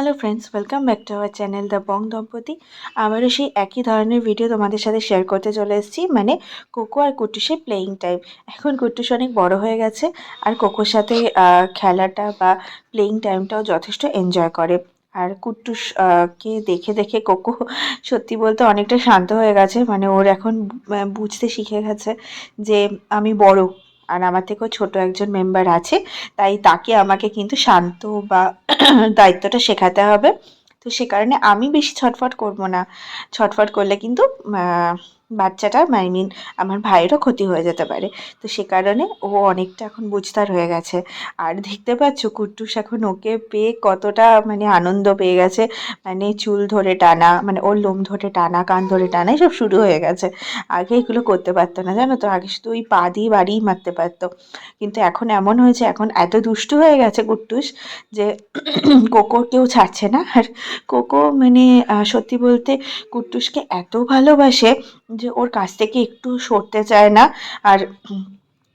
Hello friends welcome back to our channel the Bong দম্পতি আবারও সেই একই ধরনের ভিডিও তোমাদের সাথে শেয়ার করতে চলে এসেছি মানে কোকো আর কুটুসের প্লেয়িং টাইম এখন কুটুস অনেক বড় হয়ে গেছে, আর কোকোর সাথে খেলাটা বা প্লেয়িং টাইমটাও যথেষ্ট এনজয় করে। আর কুট্টুস কে দেখে দেখে কোকো সত্যি বলতে অনেকটা শান্ত হয়ে গেছে মানে ওর এখন বুঝতে শিখে গেছে যে আমি বড় আর আমার থেকেও ছোট একজন মেম্বার আছে, তাই তাকে আমাকে কিন্তু শান্ত বা দায়িত্বটা শেখাতে হবে। তো সে কারণে আমি বেশি ছটফট করব না। ছটফট করলে কিন্তু আহ, বাচ্চাটা আই মিন আমার ভাইয়েরও ক্ষতি হয়ে যেতে পারে। তো সে কারণে ও অনেকটা এখন বুঝতার হয়ে গেছে। আর দেখতে পাচ্ছ কুট্টুস এখন ওকে পেয়ে কতটা মানে আনন্দ পেয়ে গেছে। মানে চুল ধরে টানা মানে ওর লোম ধরে টানা কান ধরে টানা এসব শুরু হয়ে গেছে। আগে এগুলো করতে পারতো না জানো তো? আগে শুধু ওই পা দিয়ে বাড়িই মারতে পারতো। কিন্তু এখন এমন হয়েছে এখন এত দুষ্টু হয়ে গেছে কুট্টুস যে কোকো কেউ ছাড়ছে না। আর কোকো মানে সত্যি বলতে কুট্টুসকে এত ভালোবাসে যে ওর কাছ থেকে একটু সরতে চায় না। আর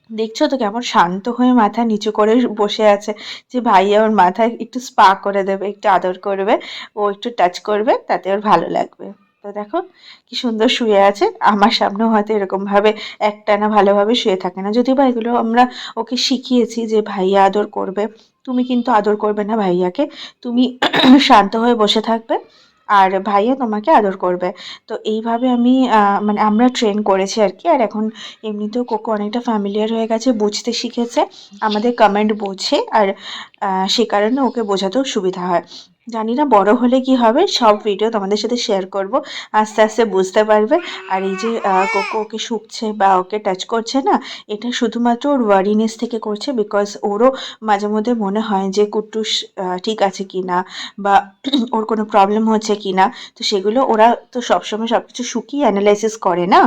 দেখছ তো কেমন শান্ত হয়ে মাথা নিচু করে বসে আছে যে ভাইয়া ওর মাথায় একটু স্পা করে দেবে, একটু আদর করবে, ও একটু টাচ করবে, তাতে ওর ভালো লাগবে। তো দেখো কি সুন্দর শুয়ে আছে। আমার সামনেও হয়তো এরকমভাবে একটানা ভালোভাবে শুয়ে থাকে না। যদিও বা এগুলো আমরা ওকে শিখিয়েছি যে ভাইয়া আদর করবে। তুমি কিন্তু আদর করবে না ভাইয়াকে। তুমি শান্ত হয়ে বসে থাকবে। আর ভাইয়া তোমাকে আদর করবে। তো এইভাবে আমি মানে আমরা ট্রেন করেছি আর কি। আর এখন এমনিতেও কোকো অনেকটা ফ্যামিলিয়ার হয়ে গেছে, বুঝতে শিখেছে। আমাদের কমেন্ট বোঝে আর সে কারণে ওকে বোঝাতেও সুবিধা হয়। জানি না, বড় হলে কি হবে, সব ভিডিও তোমাদের সাথে শেয়ার করব। আস্তে আস্তে বুঝতে পারবে। আর এই যে কোকো ওকে শুকছে বা ওকে টাচ করছে না, এটা শুধুমাত্র ওর ওয়ারিনেস থেকে করছে বিকজ ওরও মাঝে মধ্যে মনে হয় যে, কুট্টুস ঠিক আছে কি না বা ওর কোনো প্রবলেম হচ্ছে কি না তো সেগুলো ওরা তো সবসময় সব কিছু শুকিয়ে অ্যানালাইসিস করে না?